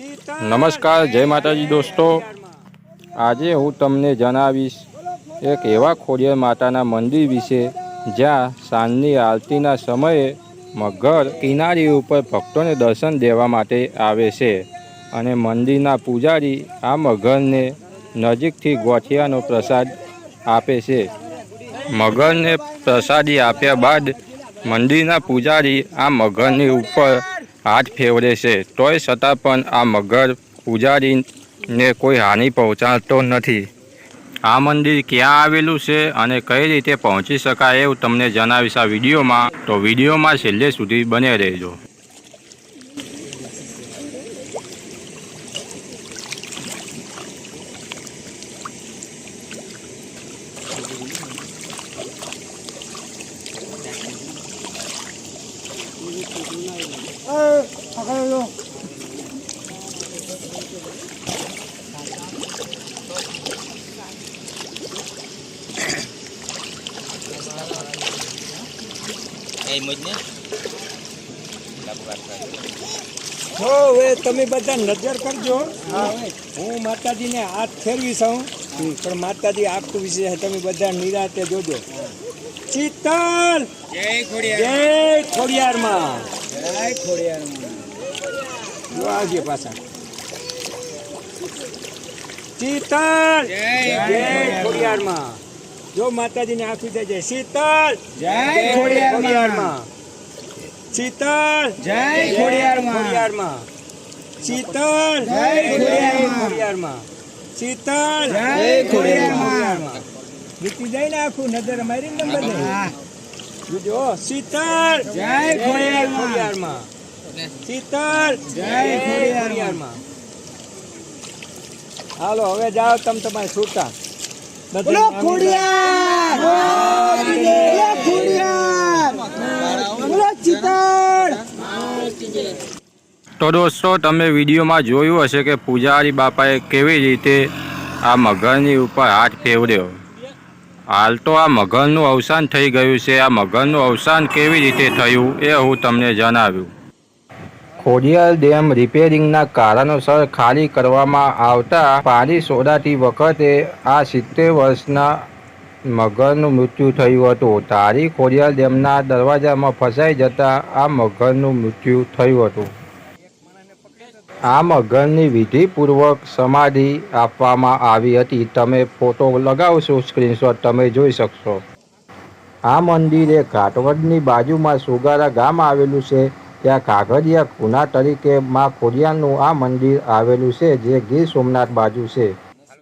નમસ્કાર, જય માતાજી દોસ્તો. આજે હું તમને જણાવીશ એક એવા ખોડિયાર માતાના મંદિર વિશે, જ્યાં સાંજની આરતીના સમયે મગર કિનારી ઉપર ભક્તોને દર્શન દેવા માટે આવે છે અને મંદિરના પૂજારી આ મગરને નજીકથી ગોઠિયાનો પ્રસાદ આપે છે. મગરને પ્રસાદી આપ્યા બાદ મંદિરના પૂજારી આ મગરની ઉપર હાથ ફેવરે છે. તોય છતાં પણ આ મગર પૂજારીને કોઈ હાનિ પહોંચાડતો નથી. આ મંદિર ક્યાં આવેલું છે અને કઈ રીતે પહોંચી શકાય એવું તમને જણાવીશ આ વિડીયોમાં. તો વિડીયોમાં છેલ્લે સુધી બને રહેજો. હો હવે તમે બધા નજર કરજો. હું માતાજીને હાથ ફેરવી છું. પણ માતાજી આખું વિશે તમે બધા નિરાતે જોજો. ચિત્તલ! જય ખોડિયાર. જય ખોડિયારમાં. જય ખોડિયાર આવજે પાછા. શીતલ! જય ખોડિયારમાં. જો માતાજીને આખું થઈ જાય શીતલ! જય ખોડિયારમાં. શીતલ! જય ખોડિયારમાં. શીતલ! જય ખોડિયારમાં. શીતલ! જય ખોડિયારમાં. જીતી જાય ને આખું નજર મારી ને બધે હા. જોજો શીતળ જય ખોડિયારમાં. શીતલ! જય ખોડિયારમાં. હાલો હવે જાઓ તમે તમારે છૂટા. બોલો ખોડિયાર! બોલો ખોડિયાર! બોલો ચિતળ તો દોસ્તો તમે વિડીયોમાં જોયું હશે કે પૂજારી બાપાએ કેવી રીતે આ મગરની ઉપર હાથ ફેવર્યો. હાલ તો આ મગરનું અવસાન થઈ ગયું છે. આ મગરનું અવસાન કેવી રીતે થયું એ હું તમને જણાવ્યું. ખોડિયાર ડેમ રિપેરિંગના કારણોસર ખાલી કરવામાં આવતા પાણી સોડાતી વખતે આ સિત્તેર વર્ષના મગરનું મૃત્યુ થયું હતું. તારી ખોડિયાર ડેમના દરવાજામાં ફસાઈ જતા આ મગરનું મૃત્યુ થયું હતું. આ મગનની વિધિપૂર્વક સમાધિ આપવામાં આવી હતી. તમે ફોટો લગાવશો, સ્ક્રીનશોટ તમે જોઈ શકશો. આ મંદિરે ઘાટવડની બાજુમાં સુગારા ગામ આવેલું છે. ત્યાં કાગડિયા ખૂના તરીકે માં ખોડિયાનું આ મંદિર આવેલું છે, જે ગીર સોમનાથ બાજુ છે.